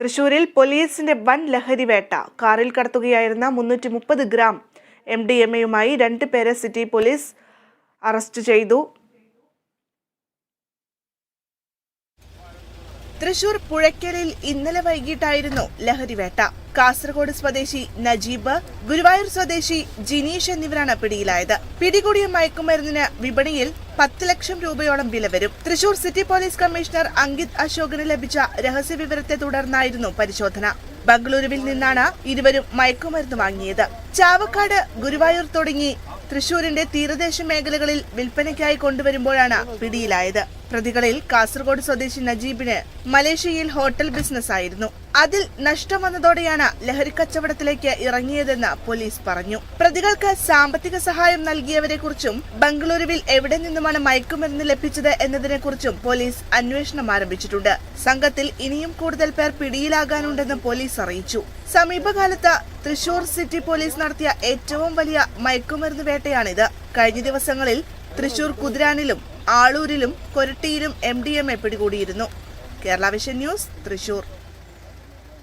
തൃശൂരിൽ പോലീസിന്റെ വൻ ലഹരിവേട്ട കാറിൽ കടത്തുകയായിരുന്ന മുന്നൂറ്റി മുപ്പത് ഗ്രാം എം ഡി എം എയുമായി രണ്ട് പേരെ സിറ്റി പോലീസ് അറസ്റ്റ് ചെയ്തു. തൃശൂർ പുഴയ്ക്കലിൽ ഇന്നലെ വൈകിട്ടായിരുന്നു ലഹരിവേട്ട. കാസർഗോഡ് സ്വദേശി നജീബ് ഗുരുവായൂർ സ്വദേശി ജിനീഷ് എന്നിവരാണ് പിടിയിലായത്. പിടികൂടിയ മയക്കുമരുന്നിന് വിപണിയിൽ പത്ത് ലക്ഷം രൂപയോളം വില വരും. Thrissur city police commissioner Ankit അശോകന് ലഭിച്ച രഹസ്യവിവരത്തെ തുടർന്നായിരുന്നു പരിശോധന. ബംഗളൂരുവിൽ നിന്നാണ് ഇരുവരും മയക്കുമരുന്ന് വാങ്ങിയത്. ചാവക്കാട് ഗുരുവായൂർ തുടങ്ങി തൃശൂരിന്റെ തീരദേശ മേഖലകളിൽ വിൽപ്പനയ്ക്കായി കൊണ്ടുവരുമ്പോഴാണ് പിടിയിലായത്. പ്രതികളിൽ കാസർഗോഡ് സ്വദേശി നജീബിന് മലേഷ്യയിൽ ഹോട്ടൽ ബിസിനസ് ആയിരുന്നു. അതിൽ നഷ്ടം വന്നതോടെയാണ് ലഹരി കച്ചവടത്തിലേക്ക് ഇറങ്ങിയതെന്ന് പോലീസ് പറഞ്ഞു. പ്രതികൾക്ക് സാമ്പത്തിക സഹായം നൽകിയവരെ കുറിച്ചും ബംഗളൂരുവിൽ എവിടെ നിന്നുമാണ് മയക്കുമരുന്ന് ലഭിച്ചത് എന്നതിനെക്കുറിച്ചും പോലീസ് അന്വേഷണം ആരംഭിച്ചിട്ടുണ്ട്. സംഘത്തിൽ ഇനിയും കൂടുതൽ പേർ പിടിയിലാകാനുണ്ടെന്ന് പോലീസ് അറിയിച്ചു. സമീപകാലത്ത് തൃശൂർ സിറ്റി പോലീസ് നടത്തിയ ഏറ്റവും വലിയ മയക്കുമരുന്ന് വേട്ടയാണിത്. കഴിഞ്ഞ ദിവസങ്ങളിൽ തൃശൂർ കുതിരാനിലും ആളൂരിലും കൊരട്ടിയിലും എം ഡി എം എ പിടികൂടിയിരുന്നു. Kerala vision news Thrissur.